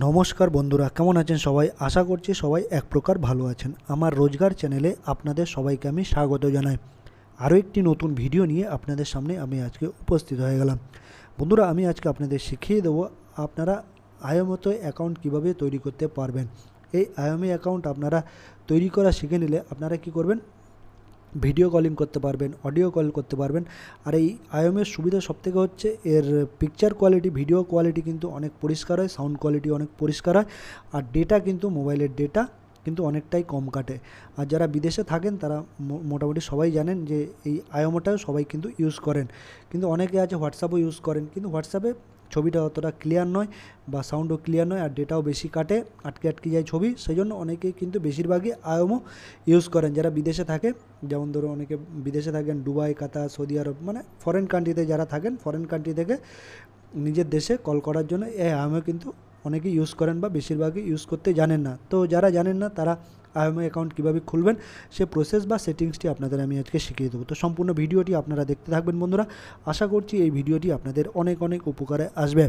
নমস্কার বন্ধুরা, কেমন আছেন সবাই? আশা করছি সবাই এক প্রকার ভালো আছেন। আমার রোজগার চ্যানেলে আপনাদের সবাইকে আমি স্বাগত জানাই। আরও একটি নতুন ভিডিও নিয়ে আপনাদের সামনে আমি আজকে উপস্থিত হয়ে গেলাম। বন্ধুরা, আমি আজকে আপনাদের শিখিয়ে দেবো আপনারা আয়মতো অ্যাকাউন্ট কীভাবে তৈরি করতে পারবেন। এই আয়মি অ্যাকাউন্ট আপনারা তৈরি করা শিখে নিলে আপনারা কি করবেন? ভিডিও কলিং করতে পারবেন, অডিও কল করতে পারবেন। আর এই আইএমের সুবিধা সবথেকে হচ্ছে এর পিকচার কোয়ালিটি ভিডিও কোয়ালিটি কিন্তু অনেক পরিষ্কার হয় সাউন্ড কোয়ালিটি অনেক পরিষ্কার হয়। আর ডেটা কিন্তু মোবাইলের ডেটা কিন্তু অনেকটাই কম কাটে। আর যারা বিদেশে থাকেন তারা মোটামুটি সবাই জানেন যে এই আইএমওটাও সবাই কিন্তু ইউজ করেন। কিন্তু অনেকে আছে হোয়াটসঅ্যাপও ইউজ করেন। কিন্তু হোয়াটসঅ্যাপে ছবিটা অতটা ক্লিয়ার নয় বা সাউন্ডও ক্লিয়ার নয় আর ডেটাও বেশি কাটে, আটকে আটকে যায় ছবি। সেই জন্য অনেকেই কিন্তু বেশিরভাগই আয়মও ইউজ করেন। যারা বিদেশে থাকে, যেমন ধরো অনেকে বিদেশে থাকেন, দুবাই, কাতার, সৌদি আরব মানে ফরেন কান্ট্রিতে যারা থাকেন ফরেন কান্ট্রি থেকে নিজের দেশে কল করার জন্য এই আয়মো কিন্তু অনেকেই ইউজ করেন বা বেশিরভাগই ইউজ করতে জানেন না। তো যারা জানেন না, তারা আইএমও অ্যাকাউন্ট কীভাবে খুলবেন, সে প্রসেস বা সেটিংসটি আপনাদের আমি আজকে শিখিয়ে দেবো। তো সম্পূর্ণ ভিডিওটি আপনারা দেখতে থাকবেন বন্ধুরা। আশা করছি এই ভিডিওটি আপনাদের অনেক অনেক উপকারে আসবে।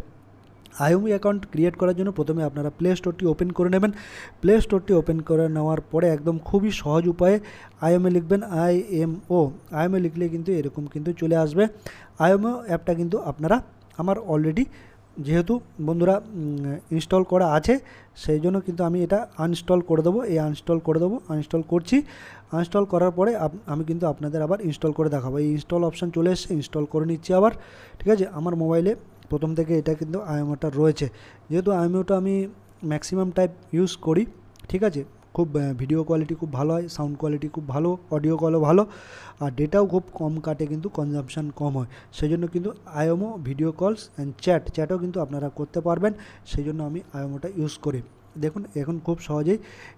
আইএমই অ্যাকাউন্ট ক্রিয়েট করার জন্য প্রথমে আপনারা প্লে স্টোরটি ওপেন করে নেবেন। প্লে স্টোরটি ওপেন করে নেওয়ার পরে একদম খুবই সহজ উপায়ে আইএমএ লিখবেন আই এম ও আইএমএ লিখলে কিন্তু এরকম কিন্তু চলে আসবে। আইএমও অ্যাপটা কিন্তু আপনারা, আমার অলরেডি যেহেতু বন্ধুরা ইনস্টল করা আছে, সেই জন্য কিন্তু আমি এটা আনইনস্টল করে দেবো। এই আনইনস্টল করে দেবো আনইনস্টল করছি। আনইনস্টল করার পরে আমি কিন্তু আপনাদের আবার ইনস্টল করে দেখাবো। এই ইনস্টল অপশান চলে এসছে ইনস্টল করে নিচ্ছি আবার। ঠিক আছে? আমার মোবাইলে প্রথম থেকে এটা কিন্তু আইএমওটা রয়েছে। যেহেতু আইএমওটা আমি ম্যাক্সিমাম টাইপ ইউজ করি, ঠিক আছে? খুব ভিডিও কোয়ালিটি খুব ভালো হয় সাউন্ড কোয়ালিটি খুব ভালো অডিও কলও ভালো, আর ডেটাও খুব কম কাটে কিন্তু কনজাম্পশান কম হয়। সেই জন্য কিন্তু IMO video calls and chat চ্যাটও কিন্তু আপনারা করতে পারবেন সেই জন্য আমি আইএমওটা ইউজ করি। দেখুন, এখন খুব সহজেই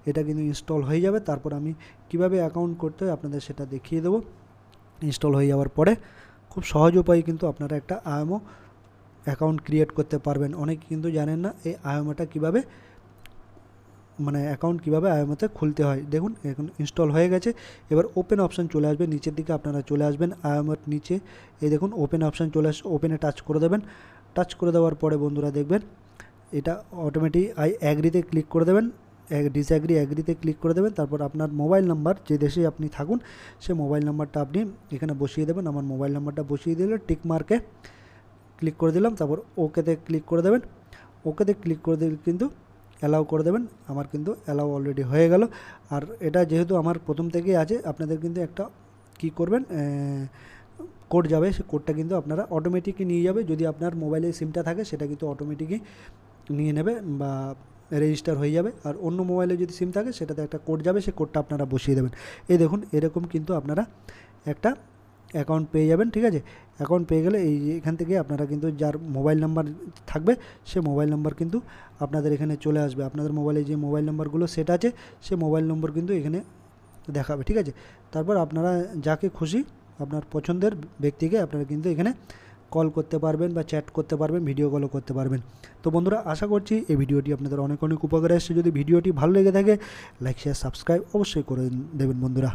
এটা কিন্তু ইনস্টল হয়ে যাবে, তারপর আমি কীভাবে অ্যাকাউন্ট করতে হয় আপনাদের সেটা দেখিয়ে দেবো। ইনস্টল হয়ে যাওয়ার পরে খুব সহজ উপায়ে কিন্তু আপনারা একটা আইএমও অ্যাকাউন্ট ক্রিয়েট করতে পারবেন। অনেকে কিন্তু জানেন না এই আইএমওটা কীভাবে মানে অ্যাকাউন্ট কীভাবে আইএমওতে খুলতে হয়, দেখুন এখন ইনস্টল হয়ে গেছে, এবার ওপেন অপশান চলে আসবে, নিচের দিকে আপনারা চলে আসবেন আইএমওর নিচে, এই দেখুন ওপেন অপশান চলে আসছে ওপেনে টাচ করে দেবেন টাচ করে দেওয়ার পরে বন্ধুরা দেখবেন, এটা অটোমেটিক আই অ্যাগ্রিতে ক্লিক করে দেবেন ডিসঅ্যাগ্রি অ্যাগ্রিতে ক্লিক করে দেবেন, তারপর আপনার মোবাইল নাম্বার যে দেশে আপনি থাকুন, সে মোবাইল নাম্বারটা আপনি এখানে বসিয়ে দেবেন, আমার মোবাইল নাম্বারটা বসিয়ে দিলে টিক মার্কে ক্লিক করে দিলাম, তারপর ওকেতে ক্লিক করে দেবেন ওকেতে ক্লিক করে দিলে কিন্তু অ্যালাউ করে দেবেন। আমার কিন্তু অ্যালাউ অলরেডি হয়ে গেল। আর এটা যেহেতু আমার প্রথম থেকেই আছে, আপনাদের কিন্তু একটা কি করবেন কোড যাবে সেই কোডটা কিন্তু আপনারা অটোমেটিকই নিয়ে যাবে। যদি আপনার মোবাইলে সিমটা থাকে, সেটা কিন্তু অটোমেটিকই নিয়ে নেবে বা রেজিস্টার হয়ে যাবে। আর অন্য মোবাইলে যদি সিম থাকে, সেটাতে একটা কোড যাবে সেই কোডটা আপনারা বসিয়ে দেবেন। এই দেখুন, এরকম কিন্তু আপনারা একটা অ্যাকাউন্ট পেয়ে যাবেন, ঠিক আছে? অ্যাকাউন্ট পেয়ে গেলে এই এখান থেকে আপনারা কিন্তু যার মোবাইল নাম্বার থাকবে, সে মোবাইল নাম্বার কিন্তু আপনাদের এখানে চলে আসবে। আপনাদের মোবাইলে যে মোবাইল নাম্বারগুলো সেট আছে, সে মোবাইল নম্বর কিন্তু এখানে দেখাবে, ঠিক আছে? তারপর আপনারা যাকে খুশি আপনার পছন্দের ব্যক্তিকে আপনারা কিন্তু এখানে কল করতে পারবেন বা চ্যাট করতে পারবেন ভিডিও কলও করতে পারবেন। তো বন্ধুরা, আশা করছি এই ভিডিওটি আপনাদের অনেক অনেক উপকারে এসেছে। যদি ভিডিওটি ভালো লেগে থাকে লাইক শেয়ার সাবস্ক্রাইব অবশ্যই করে দেবেন বন্ধুরা।